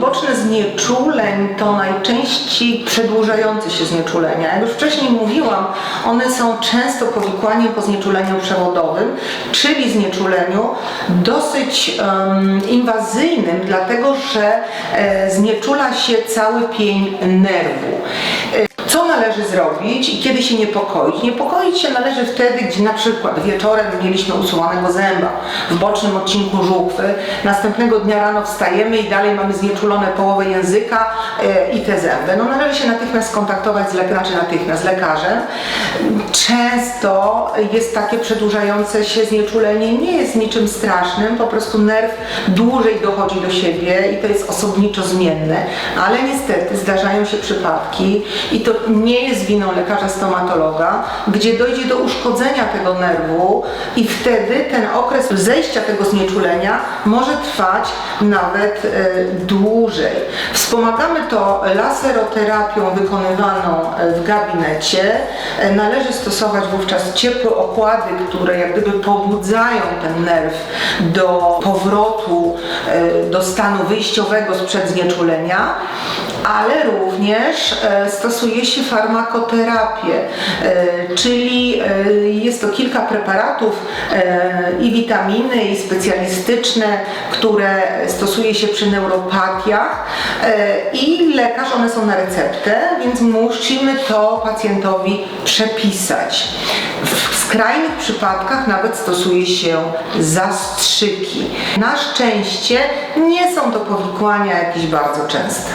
uboczne znieczuleń to najczęściej przedłużające się znieczulenia. Jak już wcześniej mówiłam, one są często powikłaniem po znieczuleniu przewodowym, czyli znieczuleniu dosyć em, inwazyjnym, dlatego że e, znieczula się cały pień nerwu. E, co należy zrobić i kiedy się niepokoić? Niepokoić się należy wtedy, gdzie na przykład wieczorem mieliśmy usuwanego zęba w bocznym odcinku żuchwy, następnego dnia rano wstajemy i dalej mamy znieczulone połowę języka e, i te zęby. No należy się natychmiast skontaktować z lekarzem, znaczy natychmiast z lekarzem. Często jest takie przedłużające się znieczulenie, nie jest niczym strasznym, po prostu nerw dłużej dochodzi do siebie i to jest osobniczo zmienne, ale niestety zdarzają się przypadki i to nie jest winą lekarza stomatologa, gdzie dojdzie do uszkodzenia tego nerwu i wtedy ten okres zejścia tego znieczulenia może trwać nawet e, dłużej. Wspomagamy to laseroterapią wykonywaną e, w gabinecie. E, Należy stosować wówczas ciepłe okłady, które jak gdyby pobudzają ten nerw do powrotu do stanu wyjściowego sprzed znieczulenia, ale również stosuje się farmakoterapię, e, czyli e, jest to kilka preparatów e, i witaminy, i specjalistyczne, które stosuje się przy neuropatiach i lekarz, one są na receptę, więc musimy to pacjentowi przepisać. W skrajnych przypadkach nawet stosuje się zastrzyki. Na szczęście nie są to powikłania jakieś bardzo częste.